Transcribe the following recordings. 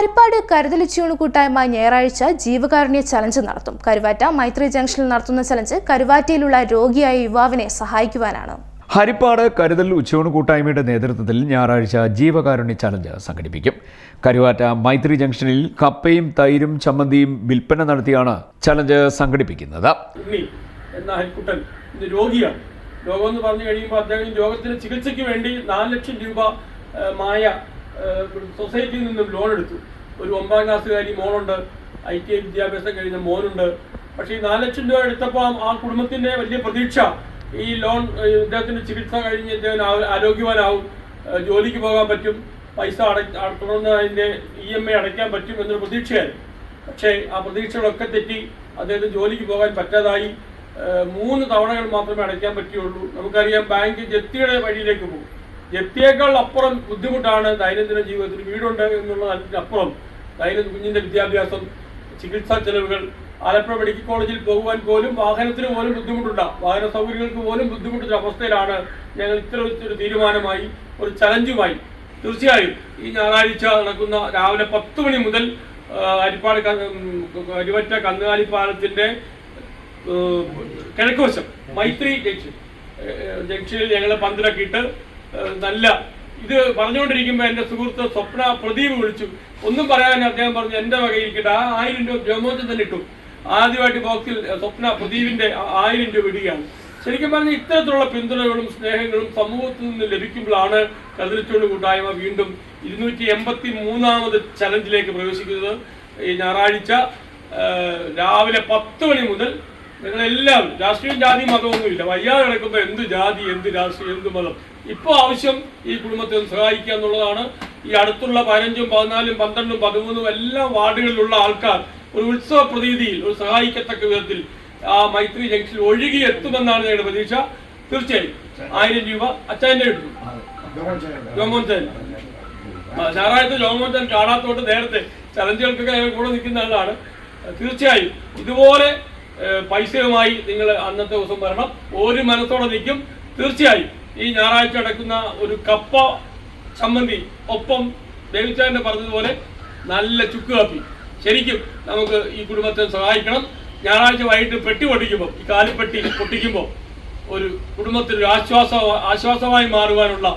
ഹരിപ്പാട് കരുതലിച്ചൂണ് കൂട്ടായ്മ ഞായറാഴ്ച ജീവകാരുണ്യ ചലഞ്ച് നടത്തും. കരുവാറ്റ മൈത്രി ജംഗ്ഷനിൽ നടത്തുന്ന ചലഞ്ച് കരുവാറ്റയിലുള്ള രോഗിയായ യുവാവിനെ സഹായിക്കുവാനാണ്. ഹരിപ്പാട് കരുതൽ ഉച്ചയൂണ് കൂട്ടായ്മയുടെ നേതൃത്വത്തിൽ ഞായറാഴ്ച ജീവകാരുണ്യ ചലഞ്ച് സംഘടിപ്പിക്കും. കരുവാറ്റ മൈത്രി ജംഗ്ഷനിൽ കപ്പയും തൈരും ചമ്മന്തിയും വിൽപ്പന നടത്തിയാണ് ചലഞ്ച് സംഘടിപ്പിക്കുന്നത്. എന്ന ഹരിക്കുട്ടൻ രോഗിയാണ്. രോഗം എന്ന് പറഞ്ഞു കഴിയുമ്പോൾ അദ്ദേഹം ഈ രോഗത്തിന് ചികിത്സയ്ക്ക് വേണ്ടി നാല് ലക്ഷം രൂപ മായ സൊസൈറ്റിയിൽ നിന്നും ലോൺ എടുത്തു. ഒരു ഒമ്പതാം ക്ലാസ്സുകാരി മോളുണ്ട്. ഐ ടി ഐ വിദ്യാഭ്യാസം കഴിഞ്ഞ മോനുണ്ട്. പക്ഷേ ഈ നാല് ലക്ഷം രൂപ എടുത്തപ്പോൾ ആ- കുടുംബത്തിന്റെ വലിയ പ്രതീക്ഷ ഈ ലോൺ ഇദ്ദേഹത്തിന്റെ ചികിത്സ കഴിഞ്ഞ് ഇദ്ദേഹം ആരോഗ്യവാനാവും. ജോലിക്ക് പോകാൻ പറ്റും. പൈസ അട തുടർന്ന് അതിന്റെ ഇ എം ഐ അടയ്ക്കാൻ പറ്റും എന്നൊരു പ്രതീക്ഷയായിരുന്നു. പക്ഷേ ആ പ്രതീക്ഷകളൊക്കെ തെറ്റി അദ്ദേഹത്തിന് ജോലിക്ക് പോകാൻ പറ്റാതായി. മൂന്ന് തവണകൾ മാത്രമേ അടയ്ക്കാൻ പറ്റുകയുള്ളൂ. നമുക്കറിയാം ബാങ്ക് ജപ്തിയുടെ വഴിയിലേക്ക് പോകും. ജപ്തിയേക്കാൾ അപ്പുറം ബുദ്ധിമുട്ടാണ് ദൈനംദിന ജീവിതത്തിൽ വീടുണ്ട് എന്നുള്ളതിനപ്പുറം ദൈനംദിന കുഞ്ഞിന്റെ വിദ്യാഭ്യാസം ചികിത്സാ ചെലവുകൾ ആലപ്പുഴ മെഡിക്കൽ കോളേജിൽ പോകുവാൻ പോലും വാഹനത്തിന് പോലും ബുദ്ധിമുട്ടുണ്ടാകും വാഹന സൗകര്യങ്ങൾക്ക് പോലും ബുദ്ധിമുട്ടൊരു അവസ്ഥയിലാണ് ഞങ്ങൾ ഇത്തരം ഒരു തീരുമാനമായി ഒരു ചലഞ്ചുമായി. തീർച്ചയായും ഈ ഞായറാഴ്ച നടക്കുന്ന രാവിലെ പത്ത് മണി മുതൽ അരിപ്പാട് അരിവറ്റ കന്നുകാലി പാലത്തിന്റെ കിഴക്കുവശം മൈത്രി ജംഗ്ഷൻ ജംഗ്ഷനിൽ ഞങ്ങൾ പന്തിറക്കിയിട്ട് ഏഹ്, നല്ല ഇത് പറഞ്ഞുകൊണ്ടിരിക്കുമ്പോൾ എന്റെ സുഹൃത്ത് സ്വപ്ന പ്രദീപ് വിളിച്ചു. ഒന്നും പറയാൻ അദ്ദേഹം പറഞ്ഞു എന്റെ വകയിരിക്കട്ടെ ആ ആയിരം രൂപ ജോമോച്ചൻ തന്നെ ഇട്ടു. ആദ്യമായിട്ട് ബോക്സിൽ സ്വപ്ന പ്രദീപിന്റെ ആ- ആയിരം രൂപ ഇടുകയാണ്. ശരിക്കും പറഞ്ഞാൽ ഇത്തരത്തിലുള്ള പിന്തുണകളും സ്നേഹങ്ങളും സമൂഹത്തിൽ നിന്ന് ലഭിക്കുമ്പോഴാണ് കതിരിച്ചോണ്ട് കൂട്ടായ്മ വീണ്ടും ഇരുന്നൂറ്റി എൺപത്തി മൂന്നാമത് ചലഞ്ചിലേക്ക് പ്രവേശിക്കുന്നത്. ഈ ഞായറാഴ്ച രാവിലെ പത്ത് മണി മുതൽ നിങ്ങളെല്ലാവരും രാഷ്ട്രീയം ജാതി മതമൊന്നുമില്ല. വയ്യാതെ കിടക്കുമ്പോൾ എന്ത് ജാതി എന്ത് രാഷ്ട്രീയം എന്ത് മതം? ഇപ്പോൾ ആവശ്യം ഈ കുടുംബത്തെ സഹായിക്കുക എന്നുള്ളതാണ്. ഈ അടുത്തുള്ള പതിനഞ്ചും പതിനാലും പന്ത്രണ്ടും പതിമൂന്നും എല്ലാ വാർഡുകളിലുള്ള ആൾക്കാർ ഒരു ഉത്സവ പ്രതീതിയിൽ ഒരു സഹായിക്കത്തക്ക വിധത്തിൽ ആ മൈത്രി ജംഗ്ഷനിൽ ഒഴുകി എത്തുമെന്നാണ് ഞങ്ങളുടെ പ്രതീക്ഷ. തീർച്ചയായും. ആയിരം രൂപ അച്ഛന്റെ എടുക്കും ജോമോൻ ചാൻ ഞായറാഴ്ച ജോമോൻ ചാൻ കാണാത്തോട്ട് നേരത്തെ ചലഞ്ചുകൾക്കൊക്കെ കൂടെ നിൽക്കുന്ന ആളാണ് തീർച്ചയായും. ഇതുപോലെ പൈസയുമായി നിങ്ങൾ അന്നത്തെ ദിവസം വരണം. ഒരു മനസ്സോടെ നിൽക്കും. തീർച്ചയായും ഈ ഞായറാഴ്ച നടക്കുന്ന ഒരു കപ്പ ചമ്മന്തി ഒപ്പം ദേവിച്ചാരന്റെ പറഞ്ഞതുപോലെ നല്ല ചുക്ക് കാപ്പി. ശരിക്കും നമുക്ക് ഈ കുടുംബത്തെ സഹായിക്കണം. ഞായറാഴ്ച വൈകിട്ട് പെട്ടി പൊട്ടിക്കുമ്പോൾ ഈ കാലിപ്പെട്ടി പൊട്ടിക്കുമ്പോൾ ഒരു കുടുംബത്തിൽ ഒരു ആശ്വാസ ആശ്വാസമായി മാറുവാനുള്ള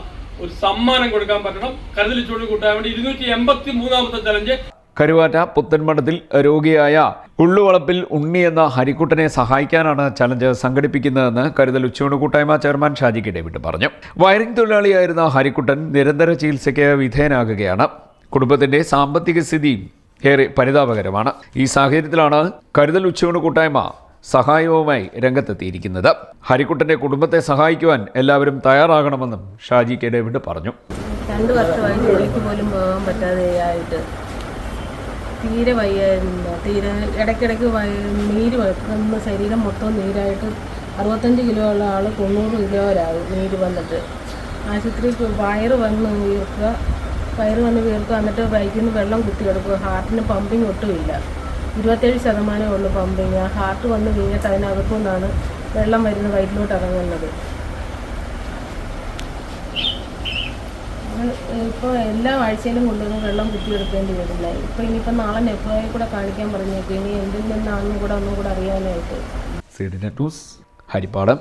ഒരു സമ്മാനം കൊടുക്കാൻ പറ്റണം. കരുതലിച്ചോട് കൂട്ടാൻ വേണ്ടി ഇരുന്നൂറ്റി എൺപത്തി മൂന്നാമത്തെ ചലഞ്ച് കരുവാറ്റ പുത്തൻമഠത്തിൽ രോഗിയായ ഉള്ളുവളപ്പിൽ ഉണ്ണി എന്ന ഹരിക്കുട്ടനെ സഹായിക്കാനാണ് ചലഞ്ച് സംഘടിപ്പിക്കുന്നതെന്ന് കരുതൽ ഉച്ചയൂണ് കൂട്ടായ്മ ചെയർമാൻ ഷാജി കെ ഡേവിഡ് പറഞ്ഞു. വയറിംഗ് തൊഴിലാളിയായിരുന്ന ഹരിക്കുട്ടൻ നിരന്തര ചികിത്സയ്ക്ക് വിധേയനാകുകയാണ്. കുടുംബത്തിന്റെ സാമ്പത്തിക സ്ഥിതി ഏറെ പരിതാപകരമാണ്. ഈ സാഹചര്യത്തിലാണ് കരുതൽ ഉച്ചയൂണ് കൂട്ടായ്മ സഹായവുമായി രംഗത്തെത്തിയിരിക്കുന്നത്. ഹരിക്കുട്ടന്റെ കുടുംബത്തെ സഹായിക്കുവാൻ എല്ലാവരും തയ്യാറാകണമെന്നും ഷാജി കെ ഡേവിഡ് പറഞ്ഞു. രണ്ട് വർഷമായി ജോലിക്ക് പോലും പോകാൻ തീരെ വയ്യായിരുന്നു തീരെ ഇടയ്ക്കിടയ്ക്ക് നീര് വന്ന് ശരീരം മൊത്തം നീരായിട്ട് അറുപത്തഞ്ച് കിലോ ഉള്ള ആൾ തൊണ്ണൂറ് കിലോയിലാകും നീര് വന്നിട്ട്. ആശുപത്രിയിൽ വയറ് വന്ന് വീർക്കുക. വയറ് വന്ന് വീർക്കുക. എന്നിട്ട് വയറ്റിൽ നിന്ന് വെള്ളം കുത്തിയെടുക്കുക ഹാർട്ടിന് പമ്പിങ് ഒട്ടുമില്ല. ഇരുപത്തേഴ് ശതമാനമേ ഉള്ളൂ പമ്പിങ്. ആ ഹാർട്ട് വന്ന് വീണിട്ട് അതിനകത്തു നിന്നാണ് വെള്ളം വരുന്ന വയറ്റിലോട്ട് ഇറങ്ങുന്നത്. ഇപ്പോൾ എല്ലാ ആഴ്ചയിലും കൊണ്ടുവന്ന് വെള്ളം കുത്തിയെടുക്കേണ്ടി വരില്ല. ഇപ്പോൾ ഇനിയിപ്പോൾ നാളെ നെപ്പോയെ കൂടെ കാണിക്കാൻ പറഞ്ഞേക്കും. ഇനി എന്തിൽ നിന്നാണെന്നും കൂടെ ഒന്നും കൂടെ അറിയാനായിട്ട്. ഹരിപ്പാടം.